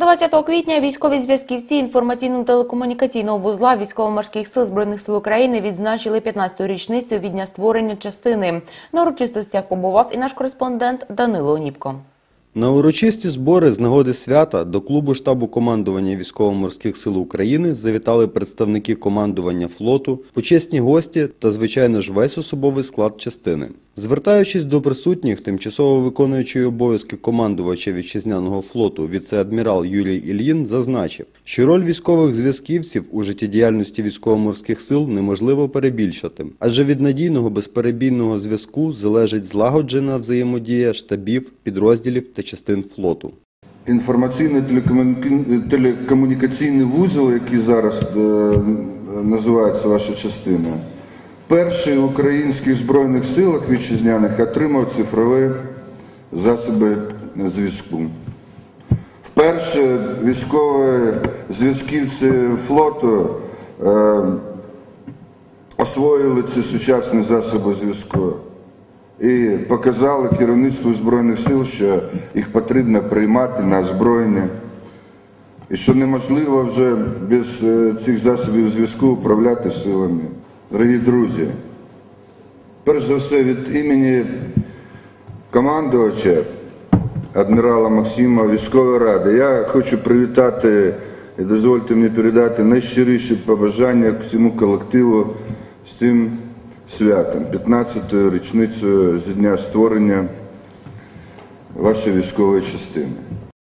20 квітня військові зв'язківці інформаційно-телекомунікаційного вузла військово-морських сил збройних сил України відзначили 15-ту річницю від дня створення частини. На урочистостях побував і наш кореспондент Данило Оніпко. На урочисті збори з нагоди свята до клубу штабу командування військово-морських сил України завітали представники командування флоту, почесні гості та, звичайно ж, весь особовий склад частини. Звертаючись до присутніх, тимчасово виконуючий обов'язки командувача вітчизняного флоту віце-адмірал Юрій Ільїн зазначив, що роль військових зв'язківців у життєдіяльності військово-морських сил неможливо перебільшити, адже від надійного безперебійного зв'язку залежить злагоджена взаємодія штабів, підрозділів та частин флоту. Інформаційно-телекомунікаційний вузол, який зараз е, називається ваша частина, перший в українських збройних силах вітчизняних отримав цифрові засоби зв'язку. Вперше військові зв'язківці флоту е, освоїли ці сучасні засоби зв'язку і показали керівництву Збройних сил, що їх потрібно приймати на озброєння, і що неможливо вже без е, цих засобів зв'язку управляти силами. Дорогі друзі, перш за все від імені командувача адмірала Максима військової ради, я хочу привітати і дозвольте мені передати найщиріші побажання всьому колективу з цим святом, 15-ю річницею з дня створення вашої військової частини.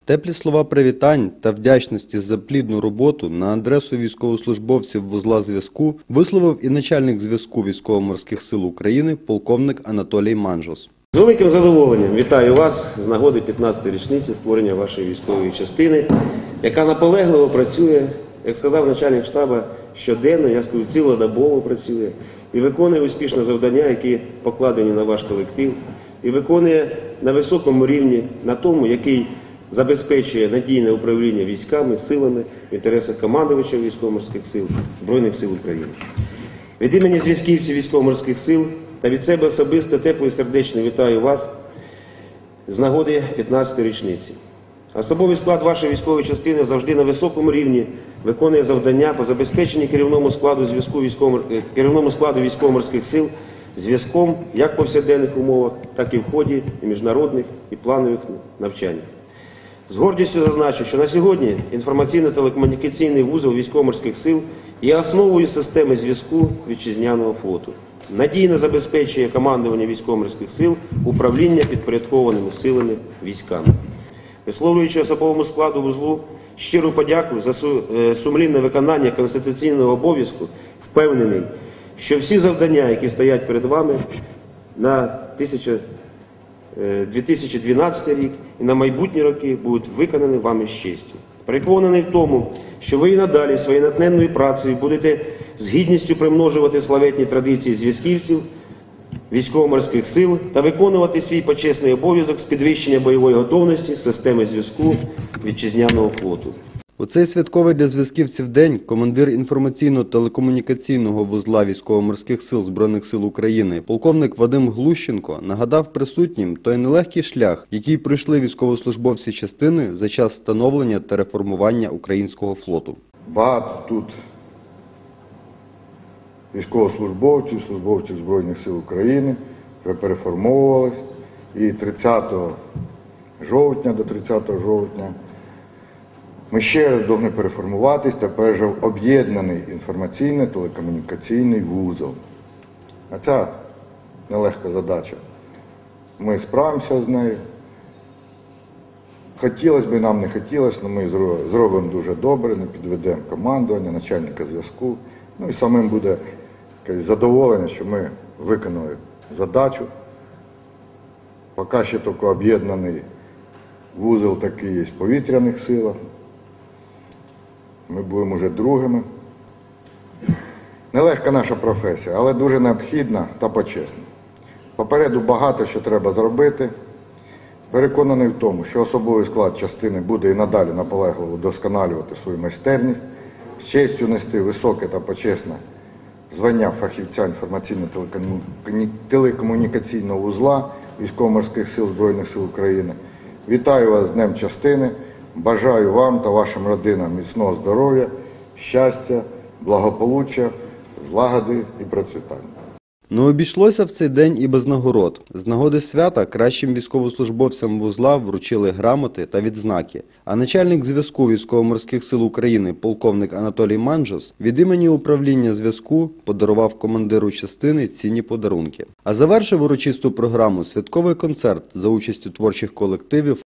Теплі слова привітань та вдячності за плідну роботу на адресу військовослужбовців вузла зв'язку висловив і начальник зв'язку військово-морських сил України полковник Анатолій Манжос. З великим задоволенням вітаю вас з нагоди 15-ї річниці створення вашої військової частини, яка наполегливо працює, як сказав начальник штабу, щоденно, я скажу, цілодобово працює і виконує успішно завдання, які покладені на ваш колектив, і виконує на високому рівні, на тому, який забезпечує надійне управління військами, силами в інтересах командувача військово-морських сил Збройних сил України. Від імені зв'язківців військово-морських сил та від себе особисто тепло і сердечно вітаю вас з нагоди 15-ї річниці. Особовий склад вашої військової частини завжди на високому рівні виконує завдання по забезпеченні керівному складу зв'язку військово е, керівному складу військово-морських сил зв'язком як в повсякденних умовах, так і в ході міжнародних і планових навчань. З гордістю зазначу, що на сьогодні інформаційно-телекомунікаційний вузол військово-морських сил є основою системи зв'язку вітчизняного флоту. Надійно забезпечує командування військово-морських сил управління підпорядкованими силами військами. Висловлюючи особовому складу вузлу щиру подяку за е, сумлінне виконання конституційного обов'язку, впевнений, що всі завдання, які стоять перед вами на 1000 е, 2012 рік і на майбутні роки будуть виконані вами з честю. Переконаний в тому, що ви і надалі своєю натненною працею будете з гідністю примножувати славетні традиції зв'язківців військово-морських сил та виконувати свій почесний обов'язок з підвищення бойової готовності системи зв'язку вітчизняного флоту. У цей святковий для зв'язківців день командир інформаційно-телекомунікаційного вузла військово-морських сил Збройних сил України, полковник Вадим Глущенко, нагадав присутнім той нелегкий шлях, який пройшли військовослужбовці частини за час становлення та реформування українського флоту. Багато тут військовослужбовців, службовців Збройних сил України вже переформовувались. І 30 жовтня до 30 жовтня ми ще раз повинні переформуватись, тепер в об'єднаний інформаційно-телекомунікаційний вузол. А це нелегка задача. Ми справимося з нею. Хотілося б нам не хотілося, але ми зробимо дуже добре, не підведемо командування, начальника зв'язку. Ну і самим буде задоволення, що ми виконали задачу. Поки ще тільки об'єднаний вузол такий є в повітряних силах. Ми будемо вже другими. Нелегка наша професія, але дуже необхідна та почесна. Попереду багато що треба зробити. Переконаний в тому, що особовий склад частини буде і надалі наполегливо вдосконалювати свою майстерність, з честю нести високе та почесне звання фахівця інформаційно-телекомунікаційного вузла військово-морських сил Збройних сил України. Вітаю вас з Днем частини. Бажаю вам та вашим родинам міцного здоров'я, щастя, благополуччя, злагоди і процвітання. Не обійшлося в цей день і без нагород. З нагоди свята кращим військовослужбовцям вузла вручили грамоти та відзнаки. А начальник зв'язку військово-морських сил України полковник Анатолій Манджос від імені управління зв'язку подарував командиру частини цінні подарунки. А завершив урочисту програму святковий концерт за участю творчих колективів